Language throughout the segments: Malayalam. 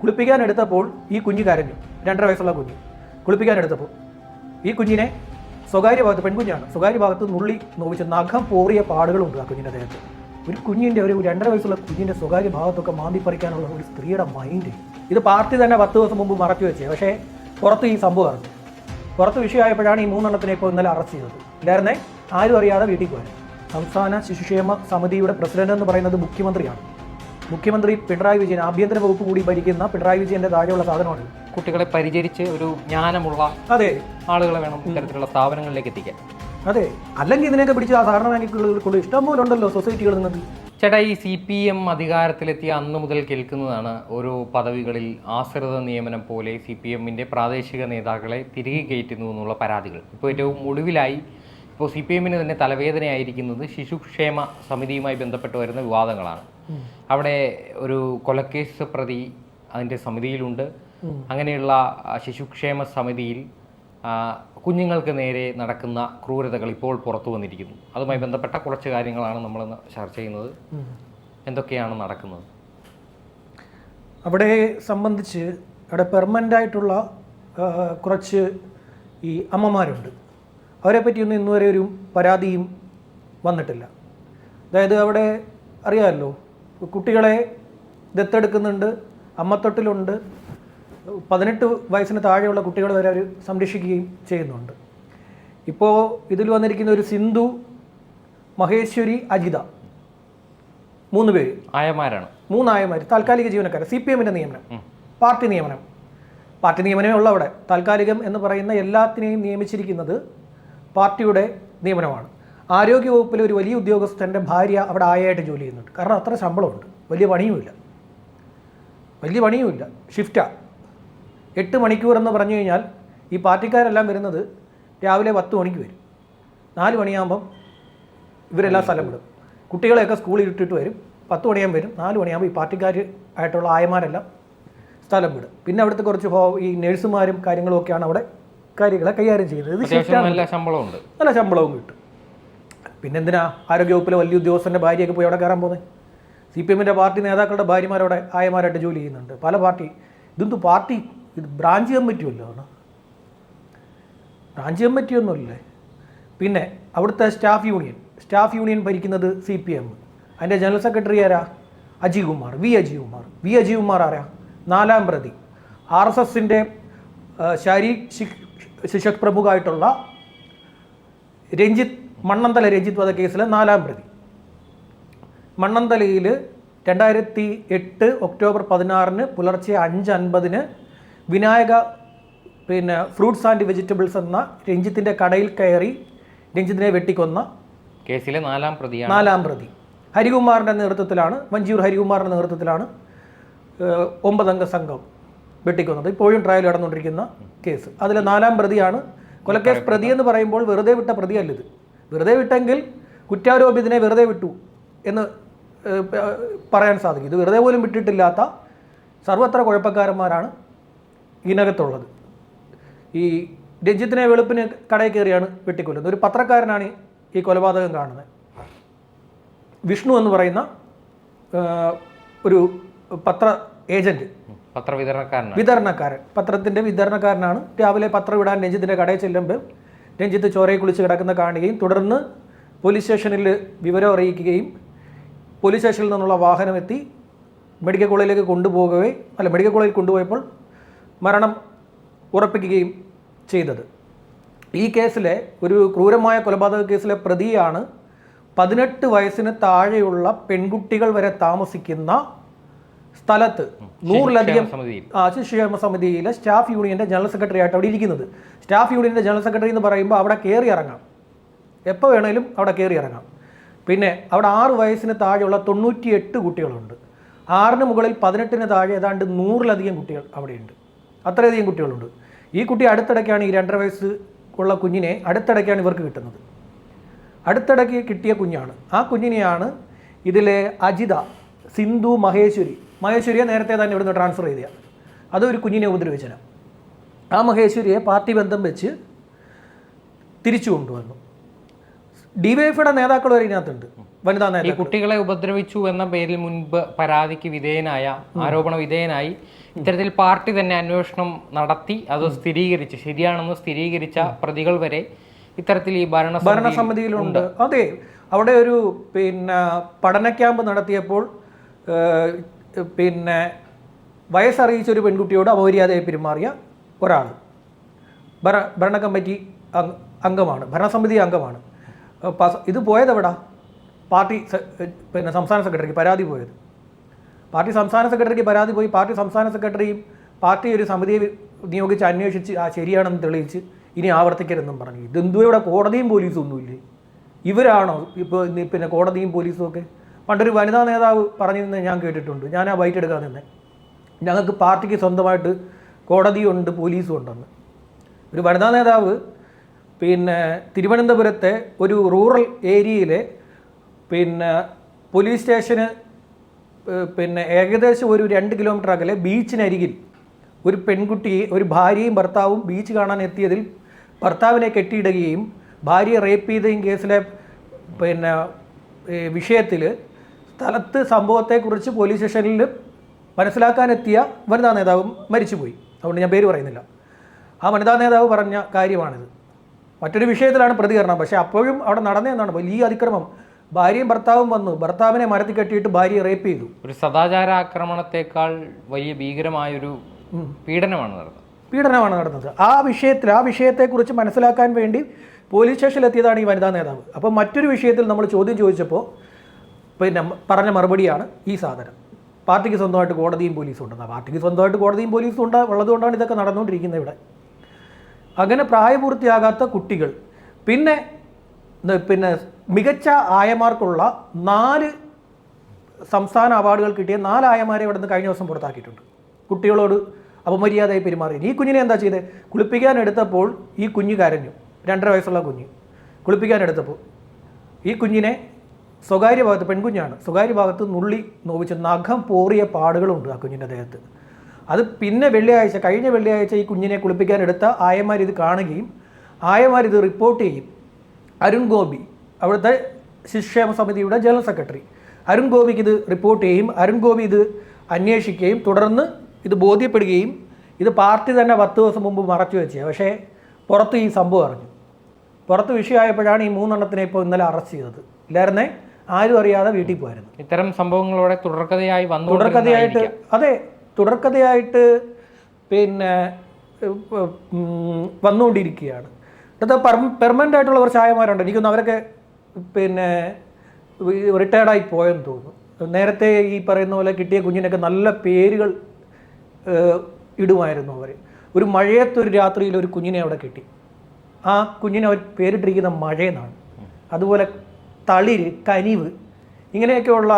കുളിപ്പിക്കാൻ എടുത്തപ്പോൾ ഈ കുഞ്ഞ് കരഞ്ഞു. രണ്ടര വയസ്സുള്ള കുഞ്ഞ്. കുളിപ്പിക്കാൻ എടുത്തപ്പോൾ. ഈ കുഞ്ഞിനെ സ്വകാര്യ ഭാഗത്ത് പെൺകുഞ്ഞാണ്. സ്വകാര്യ ഭാഗത്ത് നുള്ളി നോവിച്ച് നഖം പോറിയ പാടുകളുണ്ട് ആ കുഞ്ഞിന്റെ ദേഹത്ത്. ഒരു കുഞ്ഞിന്റെ ഒരു രണ്ടര വയസ്സുള്ള കുഞ്ഞിന്റെ സ്വകാര്യ ഭാഗത്തൊക്കെ മാന്തി പറിക്കാനുള്ള ഒരു സ്ത്രീയുടെ മൈൻഡ് ഇത് പാർട്ടി തന്നെ പത്ത് ദിവസം മുമ്പ് മറച്ചു വെച്ചേ. പക്ഷേ പുറത്ത് ഈ സംഭവം അറിഞ്ഞു. പുറത്ത് വിഷയമായപ്പോഴാണ് ഈ മൂന്നെണ്ണത്തിനെ ഇപ്പോൾ ഇന്നലെ അറസ്റ്റ് ചെയ്തത്. ഇല്ലായിരുന്നേ ആരും അറിയാതെ വീട്ടിൽ പോയത്. സംസ്ഥാന ശിശുക്ഷേമ സമിതിയുടെ പ്രസിഡന്റ് എന്ന് പറയുന്നത് മുഖ്യമന്ത്രിയാണ്. മുഖ്യമന്ത്രി പിണറായി വിജയൻ ആഭ്യന്തര വകുപ്പ് കൂടി ഭരിക്കുന്ന പിണറായി വിജയന്റെ താഴെയുള്ള സാധനമാണ് കുട്ടികളെ പരിചരിച്ച് ഒരു ജ്ഞാനമുള്ള അതെ. ആളുകളെ വേണം ഇത്തരത്തിലുള്ള സ്ഥാപനങ്ങളിലേക്ക് എത്തിക്കാൻ. അതെ. അല്ലെങ്കിൽ ഇതിനെയൊക്കെ പിടിച്ച് ആ സാധാരണ ബാങ്കുകളിൽ ഇഷ്ടം പോലെ ഉണ്ടല്ലോ സൊസൈറ്റികളിൽ നിന്ന് ചേട്ടാ ഈ സി പി എം അധികാരത്തിലെത്തിയ അന്ന് മുതൽ കേൾക്കുന്നതാണ് ഓരോ പദവികളിൽ ആശ്രിത നിയമനം പോലെ സി പി എമ്മിന്റെ പ്രാദേശിക നേതാക്കളെ തിരികെ കയറ്റുന്നു എന്നുള്ള പരാതികൾ. ഇപ്പോൾ ഏറ്റവും ഒടുവിലായി ഇപ്പോൾ സി പി എമ്മിന് തന്നെ തലവേദനയായിരിക്കുന്നത് ശിശുക്ഷേമ സമിതിയുമായി ബന്ധപ്പെട്ട് വരുന്ന വിവാദങ്ങളാണ്. അവിടെ ഒരു കൊലക്കേസ് പ്രതി അതിന്റെ സമിതിയിലുണ്ട്. അങ്ങനെയുള്ള ശിശുക്ഷേമ സമിതിയിൽ കുഞ്ഞുങ്ങൾക്ക് നേരെ നടക്കുന്ന ക്രൂരതകൾ ഇപ്പോൾ പുറത്തു വന്നിരിക്കുന്നു. അതുമായി ബന്ധപ്പെട്ട കുറച്ച് കാര്യങ്ങളാണ് നമ്മൾ ചർച്ച ചെയ്യുന്നത്. എന്തൊക്കെയാണ് നടക്കുന്നത്? അവിടെ സംബന്ധിച്ച് അവിടെ പെർമനന്റ് ആയിട്ടുള്ള കുറച്ച് ഈ അമ്മമാരുണ്ട്. അവരെ പറ്റിയൊന്നും ഇന്നുവരെ ഒരു പരാതിയും വന്നിട്ടില്ല. അതായത് അവിടെ അറിയാമല്ലോ കുട്ടികളെ ദത്തെടുക്കുന്നുണ്ട് അമ്മത്തൊട്ടിലുണ്ട്. പതിനെട്ട് വയസ്സിന് താഴെയുള്ള കുട്ടികൾ വരെ അവർ സംരക്ഷിക്കുകയും ചെയ്യുന്നുണ്ട്. ഇപ്പോൾ ഇതിൽ വന്നിരിക്കുന്ന ഒരു സിന്ധു മഹേശ്വരി അജിത മൂന്ന് പേര്. ആയമാരാണ്? മൂന്നായമാർ താൽക്കാലിക ജീവനക്കാർ സി പി എമ്മിന്റെ നിയമനം. പാർട്ടി നിയമനം. പാർട്ടി നിയമനമേ ഉള്ള അവിടെ താൽക്കാലികം എന്ന് പറയുന്ന എല്ലാത്തിനെയും നിയമിച്ചിരിക്കുന്നത് പാർട്ടിയുടെ നിയമനമാണ്. ആരോഗ്യവകുപ്പിലെ ഒരു വലിയ ഉദ്യോഗസ്ഥന്റെ ഭാര്യ അവിടെ ആയായിട്ട് ജോലി ചെയ്യുന്നുണ്ട്. കാരണം അത്ര ശമ്പളമുണ്ട്. വലിയ പണിയുമില്ല. വലിയ പണിയുമില്ല. ഷിഫ്റ്റാണ് എട്ട് മണിക്കൂർ എന്ന് പറഞ്ഞു കഴിഞ്ഞാൽ ഈ പാർട്ടിക്കാരെല്ലാം വരുന്നത് രാവിലെ പത്ത് മണിക്ക് വരും. നാല് മണിയാകുമ്പം ഇവരെല്ലാം സ്ഥലം വിടും. കുട്ടികളെയൊക്കെ സ്കൂളിൽ ഇട്ടിട്ട് വരും. പത്ത് മണിയാകുമ്പോൾ വരും. നാല് മണിയാകുമ്പോൾ ഈ പാർട്ടിക്കാർ ആയിട്ടുള്ള ആയമാരെല്ലാം സ്ഥലം വിടും. പിന്നെ അവിടുത്തെ കുറച്ച് ഈ നഴ്സുമാരും കാര്യങ്ങളും ഒക്കെയാണ് അവിടെ കാര്യങ്ങളെ കൈകാര്യം ചെയ്യുന്നത്. ഇത് നല്ല ശമ്പളവും കിട്ടും. പിന്നെ എന്തിനാ ആരോഗ്യവകുപ്പിലെ വലിയ ഉദ്യോഗസ്ഥന്റെ ഭാര്യയൊക്കെ പോയി അവിടെ കയറാൻ പോകുന്നത് സി പി എമ്മിന്റെ പാർട്ടി നേതാക്കളുടെ ഭാര്യമാരവിടെ ആയമാരായിട്ട് ജോലി ചെയ്യുന്നുണ്ട്. പല പാർട്ടി ഇതൊന്നും പാർട്ടി? ഇത് ബ്രാഞ്ച് കമ്മിറ്റിയല്ലോ ആണ് ബ്രാഞ്ച് കമ്മിറ്റിയൊന്നുമല്ലേ പിന്നെ അവിടുത്തെ സ്റ്റാഫ് യൂണിയൻ സ്റ്റാഫ് യൂണിയൻ ഭരിക്കുന്നത് സി പി എം അതിന്റെ ജനറൽ സെക്രട്ടറി ആരാ? അജി കുമാർ വി അജി കുമാർ. വി അജി കുമാർ ആരാ? നാലാം പ്രതി. ആർ എസ് എസിന്റെ ശാരീ ശിക്ഷക് പ്രമുഖമായിട്ടുള്ള രഞ്ജിത്ത് മണ്ണന്തല രഞ്ജിത്ത് വധക്കേസിലെ നാലാം പ്രതി. മണ്ണന്തലയിൽ രണ്ടായിരത്തി എട്ട് ഒക്ടോബർ പതിനാറിന് പുലർച്ചെ അഞ്ച് അൻപതിന് വിനായക പിന്നെ ഫ്രൂട്ട്സ് ആൻഡ് വെജിറ്റബിൾസ് എന്ന രഞ്ജിത്തിന്റെ കടയിൽ കയറി രഞ്ജിത്തിനെ വെട്ടിക്കൊന്ന കേസിലെ നാലാം പ്രതി നാലാം പ്രതി. ഹരികുമാറിന്റെ നേതൃത്വത്തിലാണ് വഞ്ചിയൂർ ഹരികുമാറിന്റെ നേതൃത്വത്തിലാണ് ഒമ്പതംഗ സംഘം വെട്ടിക്കൊന്നത്. ഇപ്പോഴും ട്രയൽ നടന്നുകൊണ്ടിരിക്കുന്ന കേസ്. അതിലെ നാലാം പ്രതിയാണ് കൊലക്കേസ് പ്രതി എന്ന് പറയുമ്പോൾ വെറുതെ വിട്ട പ്രതിയല്ല ഇത്. വെറുതെ വിട്ടെങ്കിൽ കുറ്റാരോപിതനെ വെറുതെ വിട്ടു എന്ന് പറയാൻ സാധിക്കും. ഇത് വെറുതെ പോലും വിട്ടിട്ടില്ലാത്ത സർവത്ര കുഴപ്പക്കാരന്മാരാണ് ഇതിനകത്തുള്ളത്. ഈ രഞ്ജിത്തിനെ വെളുപ്പിന് കടയിൽ കയറിയാണ് വെട്ടിക്കൊല്ലുന്നത്. ഒരു പത്രക്കാരനാണ് ഈ കൊലപാതകം കാണുന്നത്. വിഷ്ണു എന്ന് പറയുന്ന ഒരു പത്ര ഏജന്റ് പത്ര വിതരണക്കാരൻ വിതരണക്കാരൻ. പത്രത്തിന്റെ വിതരണക്കാരനാണ്. രാവിലെ പത്രം വിടാൻ രഞ്ജിത്തിന്റെ കടയിൽ ചെല്ലുമ്പോൾ രഞ്ജിത്ത് ചോരയെ കുളിച്ച് കിടക്കുന്ന കാണുകയും തുടർന്ന് പോലീസ് സ്റ്റേഷനിൽ വിവരം അറിയിക്കുകയും പോലീസ് സ്റ്റേഷനിൽ നിന്നുള്ള വാഹനം എത്തി മെഡിക്കൽ കോളേജിലേക്ക് കൊണ്ടുപോകവേ അല്ല മെഡിക്കൽ കോളേജിൽ കൊണ്ടുപോയപ്പോൾ മരണം ഉറപ്പിക്കുകയും ചെയ്തത്. ഈ കേസിലെ ഒരു ക്രൂരമായ കൊലപാതക കേസിലെ പ്രതിയാണ് പതിനെട്ട് വയസ്സിന് താഴെയുള്ള പെൺകുട്ടികൾ വരെ താമസിക്കുന്ന സ്ഥലത്ത് നൂറിലധികം ശിശുക്ഷേമ സമിതിയിലെ സ്റ്റാഫ് യൂണിയന്റെ ജനറൽ സെക്രട്ടറി ആയിട്ട് അവിടെ ഇരിക്കുന്നത്. സ്റ്റാഫ് യൂണിയന്റെ ജനറൽ സെക്രട്ടറി എന്ന് പറയുമ്പോൾ അവിടെ കയറി ഇറങ്ങാം. എപ്പോൾ വേണേലും അവിടെ കയറി ഇറങ്ങാം. പിന്നെ അവിടെ ആറ് വയസ്സിന് താഴെയുള്ള തൊണ്ണൂറ്റിയെട്ട് കുട്ടികളുണ്ട്. ആറിന് മുകളിൽ പതിനെട്ടിന് താഴെ ഏതാണ്ട് നൂറിലധികം കുട്ടികൾ അവിടെയുണ്ട്. അത്രയധികം കുട്ടികളുണ്ട്. ഈ കുട്ടി അടുത്തിടയ്ക്കാണ് ഈ രണ്ടര വയസ്സ് ഉള്ള കുഞ്ഞിനെ അടുത്തിടയ്ക്കാണ് ഇവർക്ക് കിട്ടുന്നത്. അടുത്തിടയ്ക്ക് കിട്ടിയ കുഞ്ഞാണ്. ആ കുഞ്ഞിനെയാണ് ഇതിലെ അജിത സിന്ധു മഹേശ്വരി മഹേശ്വരിയെ നേരത്തെ തന്നെ ഇവിടുന്ന് ട്രാൻസ്ഫർ ചെയ്ത അതൊരു കുഞ്ഞിനെ ഉപദ്രവിച്ചന ആ മഹേശ്വരിയെ പാർട്ടി ബന്ധം വെച്ച് തിരിച്ചു കൊണ്ടുവന്നു. ഡിവൈഎഫിയുടെ നേതാക്കൾ വരെ ഇതിനകത്തുണ്ട്. വനിതാ ഈ നേതാക്കൾ. കുട്ടികളെ ഉപദ്രവിച്ചു എന്ന പേരിൽ മുൻപ് പരാതിക്ക് വിധേയനായ ആരോപണ വിധേയനായി ഇത്തരത്തിൽ പാർട്ടി തന്നെ അന്വേഷണം നടത്തി അത് സ്ഥിരീകരിച്ച്. ശരിയാണെന്ന് സ്ഥിരീകരിച്ച പ്രതികൾ വരെ ഇത്തരത്തിൽ ഈ ഭരണ ഭരണസമിതിയിലുണ്ട്. അതെ അവിടെ ഒരു പിന്നെ പഠന ക്യാമ്പ് നടത്തിയപ്പോൾ ഏഹ്, പിന്നെ വയസ്സറിയിച്ച ഒരു പെൺകുട്ടിയോട് അപമര്യാദയായി പെരുമാറിയ ഒരാൾ ഭര ഭരണ കമ്മിറ്റി അംഗ- അംഗമാണ് ഭരണസമിതി അംഗമാണ്. ഇത് പോയത് പോയതെവിടാ പാർട്ടി പിന്നെ സംസ്ഥാന സെക്രട്ടറിക്ക് പരാതി പോയത്. പാർട്ടി സംസ്ഥാന സെക്രട്ടറിക്ക് പരാതി പോയി പാർട്ടി സംസ്ഥാന സെക്രട്ടറിയും പാർട്ടി ഒരു സമിതിയെ നിയോഗിച്ച് അന്വേഷിച്ച് ആ ശരിയാണെന്ന് തെളിയിച്ച് ഇനി ആവർത്തിക്കരുതെന്നും പറഞ്ഞു. ഇതെന്തോ ഇവിടെ കോടതിയും പോലീസും ഒന്നുമില്ലേ? ഇവരാണോ ഇപ്പോൾ പിന്നെ കോടതിയും പോലീസും ഒക്കെ? പണ്ടൊരു വനിതാ നേതാവ് പറഞ്ഞിരുന്നത് ഞാൻ കേട്ടിട്ടുണ്ട്. ഞാൻ ആ ബൈറ്റ് എടുക്കാൻ നിന്നെ. ഞങ്ങൾക്ക് പാർട്ടിക്ക് സ്വന്തമായിട്ട് കോടതിയുണ്ട് പോലീസും ഉണ്ടെന്ന്. ഒരു വനിതാ നേതാവ് പിന്നെ തിരുവനന്തപുരത്തെ ഒരു റൂറൽ ഏരിയയിലെ പിന്നെ പോലീസ് സ്റ്റേഷന് പിന്നെ ഏകദേശം ഒരു രണ്ട് കിലോമീറ്റർ അകലെ ബീച്ചിനരികിൽ ഒരു പെൺകുട്ടി ഒരു ഭാര്യയും ഭർത്താവും ബീച്ച് കാണാൻ എത്തിയതിൽ ഭർത്താവിനെ കെട്ടിയിടുകയും ഭാര്യയെ റേപ്പ് ചെയ്തയും കേസിലെ പിന്നെ വിഷയത്തിൽ സ്ഥലത്ത് സംഭവത്തെക്കുറിച്ച് പോലീസ് സ്റ്റേഷനിൽ മനസ്സിലാക്കാനെത്തിയ വനിതാ നേതാവും മരിച്ചുപോയി. അതുകൊണ്ട് ഞാൻ പേര് പറയുന്നില്ല. ആ വനിതാ നേതാവ് പറഞ്ഞ കാര്യമാണിത്. മറ്റൊരു വിഷയത്തിലാണ് പ്രതികരണം. പക്ഷേ അപ്പോഴും അവിടെ നടന്നതെന്നാണ് വലിയ അതിക്രമം. ഭാര്യയും ഭർത്താവും വന്നു. ഭർത്താവിനെ മരത്തിൽ കെട്ടിയിട്ട് ഭാര്യയെ റേപ്പ് ചെയ്തു. ഒരു സദാചാര ആക്രമണത്തെക്കാൾ വലിയ ഭീകരമായൊരു പീഡനമാണ് നടന്നത്. പീഡനമാണ് നടന്നത്. ആ വിഷയത്തിൽ ആ വിഷയത്തെക്കുറിച്ച് മനസ്സിലാക്കാൻ വേണ്ടി പോലീസ് സ്റ്റേഷനിലെത്തിയതാണ് ഈ വനിതാ നേതാവ്. അപ്പോൾ മറ്റൊരു വിഷയത്തിൽ നമ്മൾ ചോദ്യം ചോദിച്ചപ്പോൾ പിന്നെ പറഞ്ഞ മറുപടിയാണ് ഈ സാധനം. പാർട്ടിക്ക് സ്വന്തമായിട്ട് കോടതിയും പോലീസും ഉണ്ടെന്ന് പാർട്ടിക്ക് സ്വന്തമായിട്ട് കോടതിയും പോലീസും ഉണ്ട് ഉള്ളതുകൊണ്ടാണ് ഇതൊക്കെ നടന്നുകൊണ്ടിരിക്കുന്നത് ഇവിടെ. അങ്ങനെ പ്രായപൂർത്തിയാകാത്ത കുട്ടികൾ പിന്നെ പിന്നെ മികച്ച ആയമാർക്കുള്ള നാല് സംസ്ഥാന അവാർഡുകൾ കിട്ടിയ നാല് ആയമാരെ ഇവിടെ നിന്ന് കഴിഞ്ഞ ദിവസം പുറത്താക്കിയിട്ടുണ്ട്. കുട്ടികളോട് അപമര്യാദയായി പെരുമാറി. ഈ കുഞ്ഞിനെ എന്താ ചെയ്തത് കുളിപ്പിക്കാൻ എടുത്തപ്പോൾ ഈ കുഞ്ഞ് കരഞ്ഞു. രണ്ടര വയസ്സുള്ള കുഞ്ഞ് കുളിപ്പിക്കാൻ എടുത്തപ്പോൾ ഈ കുഞ്ഞിനെ സ്വകാര്യ ഭാഗത്ത് പെൺകുഞ്ഞാണ്. സ്വകാര്യ ഭാഗത്ത് നുള്ളി നോവിച്ച് നഖം പോറിയ പാടുകളുണ്ട് ആ കുഞ്ഞിന്റെ ദേഹത്ത്. അത് പിന്നെ വെള്ളിയാഴ്ച കഴിഞ്ഞ വെള്ളിയാഴ്ച ഈ കുഞ്ഞിനെ കുളിപ്പിക്കാനെടുത്ത ഇത് കാണുകയും ആയമാർ ഇത് റിപ്പോർട്ട് ചെയ്യും. അരുൺ ഗോപി അവിടുത്തെ ശിശുക്ഷേമ സമിതിയുടെ ജനറൽ സെക്രട്ടറി. അരുൺ ഗോപിക്ക് ഇത് റിപ്പോർട്ട് ചെയ്യും. അരുൺ ഗോപി ഇത് അന്വേഷിക്കുകയും തുടർന്ന് ഇത് ബോധ്യപ്പെടുകയും ഇത് പാർട്ടി തന്നെ പത്ത് ദിവസം മുമ്പ് മറച്ചു വെച്ചത് പക്ഷേ പുറത്ത് ഈ സംഭവം അറിഞ്ഞു. പുറത്ത് വിഷയമായപ്പോഴാണ് ഈ മൂന്നെണ്ണത്തിനെ ഇപ്പോൾ ഇന്നലെ അറസ്റ്റ് ചെയ്തത്. ഇല്ലായിരുന്നേ? ആരും അറിയാതെ വീട്ടിൽ പോയിരുന്നു ഇത്തരം സംഭവങ്ങളോടെ തുടർക്കഥയായി വന്നു തുടർക്കഥയായിട്ട് അതെ തുടർക്കഥയായിട്ട് പിന്നെ വന്നുകൊണ്ടിരിക്കുകയാണ്. ഇന്നത്തെ പെർമനന്റ് ആയിട്ടുള്ള കുറച്ച് ആയമാരുണ്ട്. എനിക്കൊന്ന് അവരൊക്കെ പിന്നെ റിട്ടയർഡായി പോയെന്ന് തോന്നുന്നു. നേരത്തെ ഈ പറയുന്ന പോലെ കിട്ടിയ കുഞ്ഞിനൊക്കെ നല്ല പേരുകൾ ഇടുമായിരുന്നു അവർ ഒരു മഴയത്തൊരു രാത്രിയിൽ ഒരു കുഞ്ഞിനെ അവിടെ കിട്ടി. ആ കുഞ്ഞിനെ അവർ പേരിട്ടിരിക്കുന്ന മഴയെന്നാണ്. അതുപോലെ തളിര് കനിവ് ഇങ്ങനെയൊക്കെയുള്ള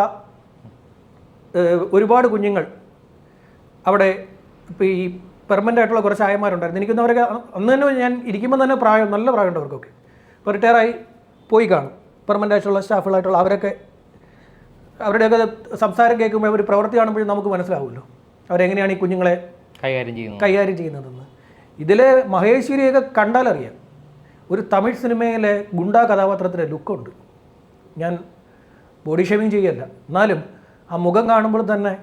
ഒരുപാട് കുഞ്ഞുങ്ങൾ അവിടെ ഇപ്പോൾ ഈ പെർമനന്റ് ആയിട്ടുള്ള കുറച്ച് ആയമാരുണ്ടായിരുന്നു എനിക്കൊന്നും അവരൊക്കെ അന്ന് തന്നെ ഞാൻ ഇരിക്കുമ്പോൾ തന്നെ പ്രായം നല്ല പ്രായമുണ്ട് അവർക്കൊക്കെ. ഇപ്പോൾ റിട്ടയറായി പോയി കാണും. പെർമനന്റ് ആയിട്ടുള്ള സ്റ്റാഫുകളായിട്ടുള്ള അവരൊക്കെ അവരുടെയൊക്കെ സംസാരം കേൾക്കുമ്പോൾ അവർ പ്രവൃത്തി കാണുമ്പോഴും നമുക്ക് മനസ്സിലാവുമല്ലോ. അവരെങ്ങനെയാണ് ഈ കുഞ്ഞുങ്ങളെ കൈകാര്യം ചെയ്യുന്നത്? കൈകാര്യം ചെയ്യുന്നതെന്ന്. ഇതിലെ മഹേശ്വരിയൊക്കെ കണ്ടാലറിയാം. ഒരു തമിഴ് സിനിമയിലെ ഗുണ്ടാ കഥാപാത്രത്തിന്റെ ലുക്കുണ്ട്. ഞാൻ ബോഡി ഷേവിങ് ചെയ്യല്ല. എന്നാലും ആ മുഖം കാണുമ്പോൾ തന്നെ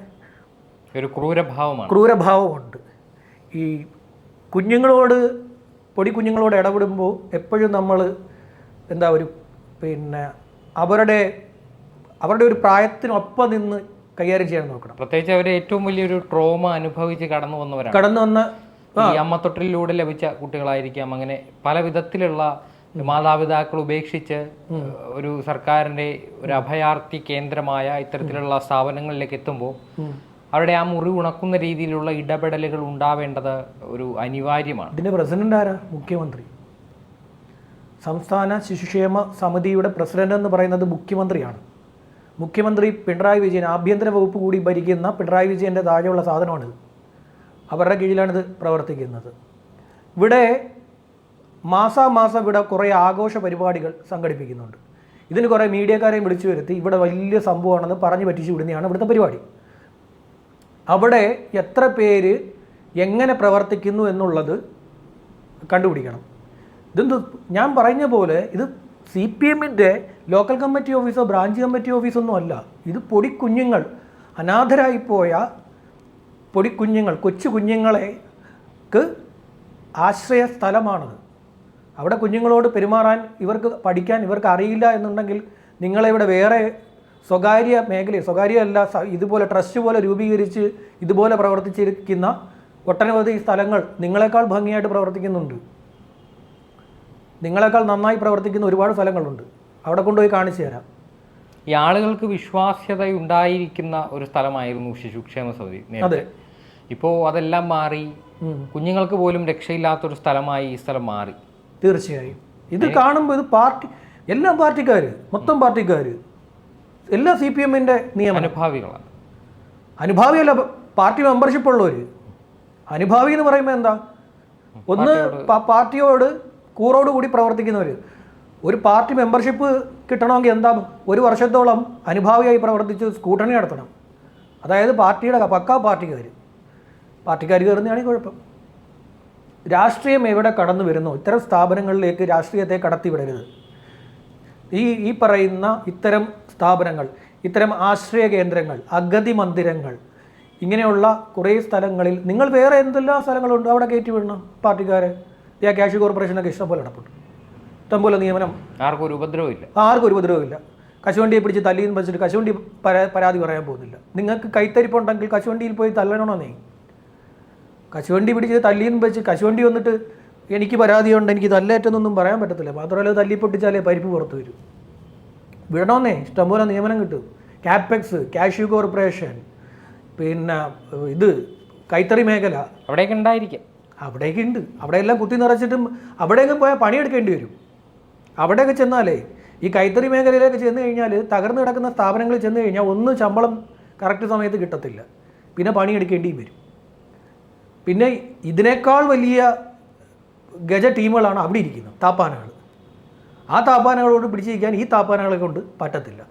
ഒരു ക്രൂരഭാവമാണ്. ക്രൂരഭാവമുണ്ട്. ഈ കുഞ്ഞുങ്ങളോട് പൊടി കുഞ്ഞുങ്ങളോട് ഇടപെടുമ്പോൾ എപ്പോഴും നമ്മൾ എന്താ ഒരു പിന്നെ അവരുടെ അവരുടെ ഒരു പ്രായത്തിനൊപ്പം നിന്ന് കൈകാര്യം ചെയ്യാൻ നോക്കണം. പ്രത്യേകിച്ച് അവർ ഏറ്റവും വലിയൊരു ട്രോമ അനുഭവിച്ച് കടന്നു വന്നവരാണ്. കടന്നു വന്ന ഈ അമ്മത്തൊട്ടിലൂടെ ലഭിച്ച കുട്ടികളായിരിക്കാം. അങ്ങനെ പല വിധത്തിലുള്ള മാതാപിതാക്കൾ ഉപേക്ഷിച്ച് ഒരു സർക്കാരിന്റെ ഒരു അഭയാർത്ഥി കേന്ദ്രമായ ഇത്തരത്തിലുള്ള സ്ഥാപനങ്ങളിലേക്ക് എത്തുമ്പോൾ അവരുടെ ആ മുറി ഉണക്കുന്ന രീതിയിലുള്ള ഇടപെടലുകൾ ഉണ്ടാവേണ്ടത് ഒരു അനിവാര്യമാണ്. ഇതിന്റെ പ്രസിഡന്റ് ആരാ? മുഖ്യമന്ത്രി. സംസ്ഥാന ശിശുക്ഷേമ സമിതിയുടെ പ്രസിഡന്റ് എന്ന് പറയുന്നത് മുഖ്യമന്ത്രിയാണ്. മുഖ്യമന്ത്രി പിണറായി വിജയൻ ആഭ്യന്തര വകുപ്പ് കൂടി ഭരിക്കുന്ന പിണറായി വിജയന്റെ താഴെയുള്ള സാധനമാണിത്. അവരുടെ കീഴിലാണിത് പ്രവർത്തിക്കുന്നത്. ഇവിടെ മാസാമാസം ഇവിടെ കുറേ ആഘോഷ പരിപാടികൾ സംഘടിപ്പിക്കുന്നുണ്ട്. ഇതിന് കുറേ മീഡിയക്കാരെയും വിളിച്ചു വരുത്തി ഇവിടെ വലിയ സംഭവമാണെന്ന് പറഞ്ഞു പറ്റിച്ചു വിടുന്നതാണ് ഇവിടുത്തെ പരിപാടി. അവിടെ എത്ര പേര് എങ്ങനെ പ്രവർത്തിക്കുന്നു എന്നുള്ളത് കണ്ടുപിടിക്കണം. ഇതെന്ത് ഞാൻ പറഞ്ഞ പോലെ ഇത് സി പി എമ്മിന്റെ ലോക്കൽ കമ്മിറ്റി ഓഫീസോ ബ്രാഞ്ച് കമ്മിറ്റി ഓഫീസൊന്നും അല്ല. ഇത് പൊടിക്കുഞ്ഞുങ്ങൾ അനാഥരായിപ്പോയ പൊടിക്കുഞ്ഞുങ്ങൾ കൊച്ചു കുഞ്ഞുങ്ങളെക്ക് ആശ്രയ സ്ഥലമാണത് അവിടെ കുഞ്ഞുങ്ങളോട് പെരുമാറാൻ ഇവർക്ക് പഠിക്കാൻ ഇവർക്ക് അറിയില്ല എന്നുണ്ടെങ്കിൽ നിങ്ങളെ ഇവിടെ വേറെ സ്വകാര്യ മേഖലയിൽ സ്വകാര്യമല്ല ഇതുപോലെ ട്രസ്റ്റ് പോലെ രൂപീകരിച്ച് ഇതുപോലെ പ്രവർത്തിച്ചിരിക്കുന്ന ഒട്ടനവധി സ്ഥലങ്ങൾ നിങ്ങളെക്കാൾ ഭംഗിയായിട്ട് പ്രവർത്തിക്കുന്നുണ്ട്. നിങ്ങളെക്കാൾ നന്നായി പ്രവർത്തിക്കുന്ന ഒരുപാട് സ്ഥലങ്ങളുണ്ട്. അവിടെ കൊണ്ടുപോയി കാണിച്ചു തരാം. ഈ ആളുകൾക്ക് വിശ്വാസ്യത ഉണ്ടായിരിക്കുന്ന ഒരു സ്ഥലമായിരുന്നു ശിശുക്ഷേമ സമിതി അതെ. ഇപ്പോൾ അതെല്ലാം മാറി. കുഞ്ഞുങ്ങൾക്ക് പോലും രക്ഷയില്ലാത്തൊരു സ്ഥലമായി ഈ സ്ഥലം മാറി. തീർച്ചയായും. ഇത് കാണുമ്പോൾ ഇത് പാർട്ടി എല്ലാ പാർട്ടിക്കാർ മൊത്തം പാർട്ടിക്കാർ എല്ലാ സി പി എമ്മിന്റെ നിയമം. അനുഭാവികളാണ്. അനുഭാവിയല്ല പാർട്ടി മെമ്പർഷിപ്പ് ഉള്ളവർ അനുഭാവി എന്ന് പറയുമ്പോൾ എന്താ? ഒന്ന് പാർട്ടിയോട്. കൂറോട് കൂടി പ്രവർത്തിക്കുന്നവർ ഒരു പാർട്ടി മെമ്പർഷിപ്പ് കിട്ടണമെങ്കിൽ എന്താ? ഒരു വർഷത്തോളം അനുഭാവിയായി പ്രവർത്തിച്ച് സ്കൂട്ടണി നടത്തണം. അതായത് പാർട്ടിയുടെ പക്കാ പാർട്ടിക്കാർ പാർട്ടിക്കാർ കയറുന്നതാണെങ്കിൽ കുഴപ്പം. രാഷ്ട്രീയം എവിടെ കടന്നു വരുന്നു? ഇത്തരം സ്ഥാപനങ്ങളിലേക്ക് രാഷ്ട്രീയത്തെ കടത്തിവിടരുത്. ഈ ഈ പറയുന്ന ഇത്തരം സ്ഥാപനങ്ങൾ ഇത്തരം ആശ്രയ കേന്ദ്രങ്ങൾ അഗതി മന്ദിരങ്ങൾ ഇങ്ങനെയുള്ള കുറേ സ്ഥലങ്ങളിൽ നിങ്ങൾ വേറെ എന്തെല്ലാം സ്ഥലങ്ങളുണ്ട് അവിടെ കയറ്റി വിടണം പാർട്ടിക്കാരെ? ഈ ക്യാഷ് കോർപ്പറേഷനൊക്കെ ഇഷ്ടംപോലെ നടപ്പുണ്ട്. ഇഷ്ടംപോലെ നിയമനം. ആർക്കും ഒരു ഉപദ്രവം ഇല്ല. ആർക്കും ഒരു ഉപദ്രവമില്ല കശുവണ്ടിയെ പിടിച്ച് തല്ലിയെന്ന് വെച്ചിട്ട് കശുവണ്ടി പരാതി പറയാൻ പോകുന്നില്ല. നിങ്ങൾക്ക് കൈത്തരിപ്പുണ്ടെങ്കിൽ കശുവണ്ടിയിൽ പോയി തല്ലണമെന്നേ കശുവണ്ടി പിടിച്ച് തല്ലിയും വെച്ച് കശുവണ്ടി വന്നിട്ട് എനിക്ക് പരാതിയുണ്ട് എനിക്ക് തല്ലേറ്റെന്നൊന്നും പറയാൻ പറ്റത്തില്ല. മാത്രമല്ല തല്ലി പൊട്ടിച്ചാലേ പരിപ്പ് പുറത്തു വരും. വിടണമെന്നേ ഇഷ്ടംപോലെ നിയമനം കിട്ടും. ക്യാപെക്സ് കാഷ്യൂ കോർപ്പറേഷൻ പിന്നെ ഇത് കൈത്തറി മേഖല. അവിടെയൊക്കെ ഉണ്ടായിരിക്കും. അവിടെയൊക്കെ ഉണ്ട്. അവിടെയെല്ലാം കുത്തി നിറച്ചിട്ടും അവിടെയൊക്കെ പോയാൽ പണിയെടുക്കേണ്ടി വരും. അവിടെയൊക്കെ ചെന്നാലേ ഈ കൈത്തറി മേഖലയിലേക്ക് ചെന്ന് കഴിഞ്ഞാൽ തകർന്നു കിടക്കുന്ന സ്ഥാപനങ്ങളിൽ ചെന്ന് കഴിഞ്ഞാൽ ഒന്ന് ശമ്പളം കറക്റ്റ് സമയത്ത് കിട്ടത്തില്ല. പിന്നെ പണിയെടുക്കേണ്ടിയും വരും. പിന്നെ ഇതിനേക്കാൾ വലിയ ഗജ ടീമുകളാണ് അവിടെ ഇരിക്കുന്നത് താപ്പാനകൾ. ആ താപ്പാനകളോട് പിടിച്ചിരിക്കാൻ ഈ താപ്പാനകളെ കൊണ്ട് പറ്റത്തില്ല.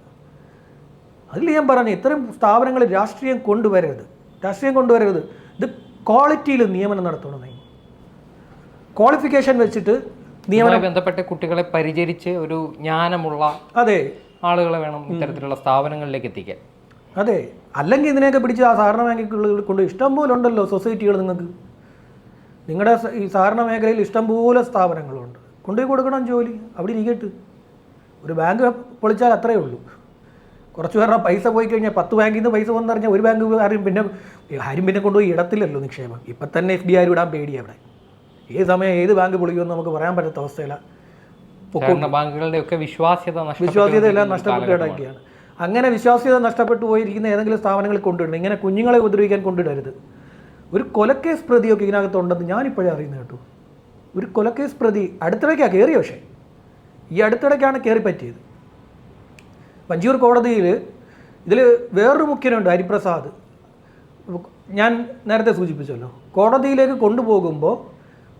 അതിൽ ഞാൻ പറഞ്ഞു ഇത്തരം സ്ഥാപനങ്ങൾ രാഷ്ട്രീയം കൊണ്ടുവരരുത്. രാഷ്ട്രീയം കൊണ്ടുവരരുത്. ഇത് ക്വാളിറ്റിയിൽ നിയമനം നടത്തണമെന്നേ ക്വാളിഫിക്കേഷൻ വെച്ചിട്ട് നിയമന ബന്ധപ്പെട്ട കുട്ടികളെ പരിചരിച്ച് ഒരു ജ്ഞാനമുള്ള അതെ. ആളുകളെ വേണം ഇത്തരത്തിലുള്ള സ്ഥാപനങ്ങളിലേക്ക് എത്തിക്കാൻ. അതെ അല്ലെങ്കിൽ ഇതിനെയൊക്കെ പിടിച്ച് ആ സഹകരണ മേഖലകളിൽ കൊണ്ട് ഇഷ്ടം പോലെ ഉണ്ടല്ലോ സൊസൈറ്റികൾ നിങ്ങൾക്ക്. നിങ്ങളുടെ ഈ സഹകരണ മേഖലയിൽ ഇഷ്ടം പോലെ സ്ഥാപനങ്ങളുണ്ട്. കൊണ്ടുപോയി കൊടുക്കണം ജോലി അവിടെ ഇരിക്കട്ട്. ഒരു ബാങ്ക് പൊളിച്ചാൽ അത്രയേ ഉള്ളൂ. കുറച്ച് പേരുടെ പൈസ പോയി കഴിഞ്ഞാൽ പത്ത് ബാങ്കിൽ നിന്ന് പൈസ വന്നറിഞ്ഞാൽ ഒരു ബാങ്ക് ആരും പിന്നെ ആരും പിന്നെ കൊണ്ടുപോയി ഇടത്തില്ലല്ലോ നിക്ഷേപം. ഇപ്പം തന്നെ എഫ് ഡി ആർ ഇടാൻ പേടി അവിടെ ഏത് സമയം ഏത് ബാങ്ക് പൊളിക്കുമെന്ന് നമുക്ക് പറയാൻ പറ്റാത്ത അവസ്ഥയിലാണ് ബാങ്കുകളുടെ ഒക്കെ വിശ്വാസ്യത വിശ്വാസ്യത എല്ലാം നഷ്ടപ്പെട്ടു അങ്ങനെ വിശ്വാസ്യത നഷ്ടപ്പെട്ടു പോയിരിക്കുന്ന ഏതെങ്കിലും സ്ഥാപനങ്ങളിൽ കൊണ്ടുവിടണം ഇങ്ങനെ കുഞ്ഞുങ്ങളെ ഉപദ്രവിക്കാൻ കൊണ്ടുവരരുത്. ഒരു കൊലക്കേസ് പ്രതിയൊക്കെ ഇതിനകത്തുണ്ടെന്ന് ഞാനിപ്പോഴേ അറിയുന്നത് കേട്ടു. ഒരു കൊലക്കേസ് പ്രതി അടുത്തിടയ്ക്കാണ് കയറി പക്ഷേ. ഈ അടുത്തിടയ്ക്കാണ് കയറി പറ്റിയത്. വഞ്ചിയൂർ കോടതിയിൽ ഇതിൽ വേറൊരു മുഖ്യനുണ്ട് ഹരിപ്രസാദ്. ഞാൻ നേരത്തെ സൂചിപ്പിച്ചല്ലോ. കോടതിയിലേക്ക് കൊണ്ടുപോകുമ്പോൾ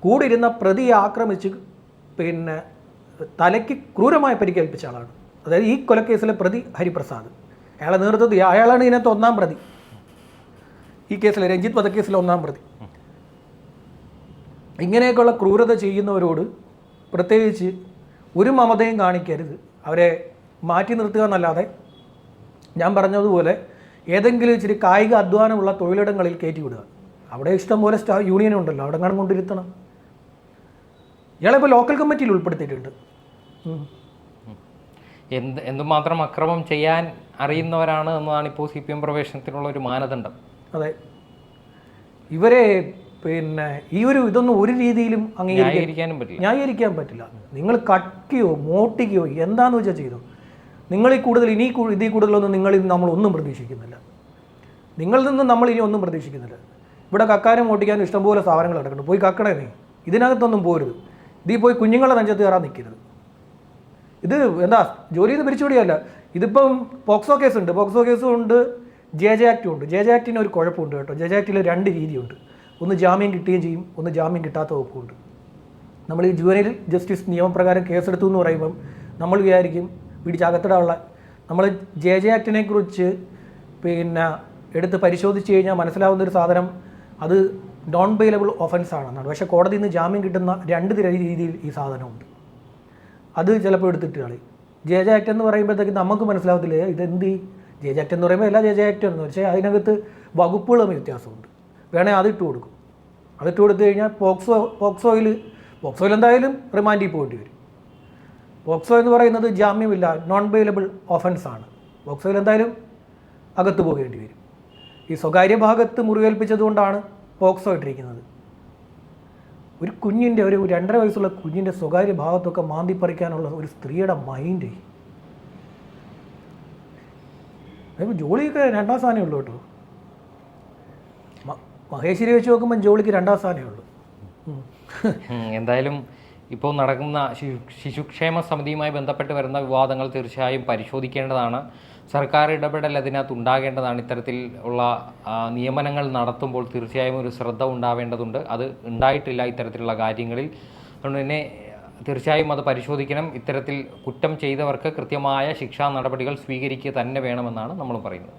കൂടിയിരുന്ന പ്രതിയെ ആക്രമിച്ച് പിന്നെ തലയ്ക്ക് ക്രൂരമായി പരിക്കേൽപ്പിച്ച ആളാണ്. അതായത് ഈ കൊലക്കേസിലെ പ്രതി ഹരിപ്രസാദ്. അയാളെ നേതൃത്വത്തിൽ അയാളാണ് ഇതിനകത്ത് ഒന്നാം പ്രതി. ഈ കേസിലെ രഞ്ജിത്ത് വധക്കേസിലെ ഒന്നാം പ്രതി. ഇങ്ങനെയൊക്കെയുള്ള ക്രൂരത ചെയ്യുന്നവരോട് പ്രത്യേകിച്ച് ഒരു മമതയും കാണിക്കരുത്. അവരെ മാറ്റി നിർത്തുക എന്നല്ലാതെ ഞാൻ പറഞ്ഞതുപോലെ ഏതെങ്കിലും ഇച്ചിരി കായിക അധ്വാനമുള്ള തൊഴിലിടങ്ങളിൽ കയറ്റി വിടുക. അവിടെ ഇഷ്ടംപോലെ സ്റ്റാ യൂണിയൻ ഉണ്ടല്ലോ അവിടെ കാണും കൊണ്ടിരുത്തണം ഇയാളെ ഇപ്പോൾ ലോക്കൽ കമ്മിറ്റിയിൽ ഉൾപ്പെടുത്തിയിട്ടുണ്ട്. എന്ത് എന്തുമാത്രം അക്രമം ചെയ്യാൻ അറിയുന്നവരാണ് എന്നതാണ് ഇപ്പോൾ സി പി എം പ്രവേശനത്തിനുള്ള ഒരു മാനദണ്ഡം. അതെ. ഇവരെ പിന്നെ ഈ ഒരു ഇതൊന്നും ഒരു രീതിയിലും അംഗീകരിക്കാനും പറ്റില്ല. ന്യായീകരിക്കാൻ പറ്റില്ല. നിങ്ങൾ കട്ടിയോ മോട്ടിക്കോ എന്താന്ന് വെച്ചാൽ ചെയ്തു. നിങ്ങൾ ഈ കൂടുതൽ ഇനി ഇതിൽ കൂടുതലൊന്നും നിങ്ങളിൽ നിന്ന് നമ്മൾ ഒന്നും പ്രതീക്ഷിക്കുന്നില്ല. നിങ്ങളിൽ നിന്ന് നമ്മൾ ഇനി ഒന്നും പ്രതീക്ഷിക്കുന്നില്ല. ഇവിടെ കക്കാനും ഓട്ടിക്കാനും ഇഷ്ടംപോലെ സ്ഥാപനങ്ങൾ കിടക്കുന്നുണ്ട് പോയി കക്കണേ നീ. ഇതിനകത്തൊന്നും പോരുത്. ഇതിൽ പോയി കുഞ്ഞുങ്ങളെ നെഞ്ചത്ത് കയറാൻ നിൽക്കരുത്. ഇത് എന്താ ജോലി ചെയ്ത് പിരിച്ചുപിടിയല്ല ഇതിപ്പം പോക്സോ കേസ് ഉണ്ട് പോക്സോ കേസും ഉണ്ട് ജെ ജെ ആക്റ്റും ഉണ്ട്. ജെ ജെ ആക്ടിന് ഒരു കുഴപ്പമുണ്ട് കേട്ടോ. ജെ ജെ ആക്ടിൽ രണ്ട് രീതിയുണ്ട്. ഒന്ന് ജാമ്യം കിട്ടുകയും ചെയ്യും ഒന്ന് ജാമ്യം കിട്ടാത്ത വകുപ്പുണ്ട് നമ്മൾ ഈ ജുവനൈൽ ജസ്റ്റിസ് നിയമപ്രകാരം കേസെടുത്തു എന്ന് പറയുമ്പം നമ്മൾ വിചാരിക്കും പിടിച്ചകത്തിടാനുള്ള നമ്മൾ ജെ ജെ ആക്ടിനെ കുറിച്ച് പിന്നെ എടുത്ത് പരിശോധിച്ച് കഴിഞ്ഞാൽ മനസ്സിലാവുന്ന ഒരു സാധനം അത് നോൺ ബെയിലബിൾ ഒഫൻസ് ആണെന്നാണ്. പക്ഷേ കോടതിയിൽ നിന്ന് ജാമ്യം കിട്ടുന്ന രണ്ട് രീതിയിൽ ഈ സാധനമുണ്ട്. അത് ചിലപ്പോൾ എടുത്തിട്ട് കളി. ജെ ജെ ആക്ട് എന്ന് പറയുമ്പോഴത്തേക്ക് നമുക്ക് മനസ്സിലാവത്തില്ലേ ഇതെന്ത് ജെ ജെ ആക്ട് എന്ന് പറയുമ്പോൾ എല്ലാ ജെ ജെ ആക്ട് എന്ന് പക്ഷേ അതിനകത്ത് വകുപ്പുകൾ തമ്മിൽ വ്യത്യാസമുണ്ട് വേണേൽ അതിട്ട് കൊടുക്കും. അതിട്ട് കൊടുത്തു കഴിഞ്ഞാൽ പോക്സോ പോക്സോയിൽ പോക്സോയിൽ എന്തായാലും റിമാൻഡിൽ പോയിട്ട് വരും. പോക്സോ എന്ന് പറയുന്നത് ജാമ്യമില്ല നോൺ ബെയിലബിൾ ഓഫൻസ് ആണ് പോക്സോയിൽ എന്തായാലും അകത്ത് പോകേണ്ടി വരും. ഈ സ്വകാര്യ ഭാഗത്ത് മുറിവേൽപ്പിച്ചതുകൊണ്ടാണ് പോക്സോ ഇട്ടിരിക്കുന്നത്. ഒരു കുഞ്ഞിന്റെ ഒരു രണ്ടര വയസ്സുള്ള കുഞ്ഞിന്റെ സ്വകാര്യ ഭാഗത്തൊക്കെ മാന്തിപ്പറിക്കാനുള്ള ഒരു സ്ത്രീയുടെ മൈൻഡ് അതിപ്പോൾ ജോളിയൊക്കെ രണ്ടാം സ്ഥാനമേ ഉള്ളൂ കേട്ടോ. മഹേശ്വരി വെച്ച് നോക്കുമ്പോൾ ജോളിക്ക് രണ്ടാം സ്ഥാനമേ ഉള്ളൂ. എന്തായാലും ഇപ്പോൾ നടക്കുന്ന ശിശു ശിശുക്ഷേമ സമിതിയുമായി ബന്ധപ്പെട്ട് വരുന്ന വിവാദങ്ങൾ തീർച്ചയായും പരിശോധിക്കേണ്ടതാണ്. സർക്കാർ ഇടപെടൽ അതിനകത്ത് ഉണ്ടാകേണ്ടതാണ്. ഇത്തരത്തിൽ ഉള്ള നിയമനങ്ങൾ നടത്തുമ്പോൾ തീർച്ചയായും ഒരു ശ്രദ്ധ ഉണ്ടാവേണ്ടതുണ്ട്. അത് ഉണ്ടായിട്ടില്ല ഇത്തരത്തിലുള്ള കാര്യങ്ങളിൽ. അതുകൊണ്ട് തന്നെ തീർച്ചയായും അത് പരിശോധിക്കണം. ഇത്തരത്തിൽ കുറ്റം ചെയ്തവർക്ക് കൃത്യമായ ശിക്ഷാ നടപടികൾ സ്വീകരിക്കുക തന്നെ വേണമെന്നാണ് നമ്മൾ പറയുന്നത്.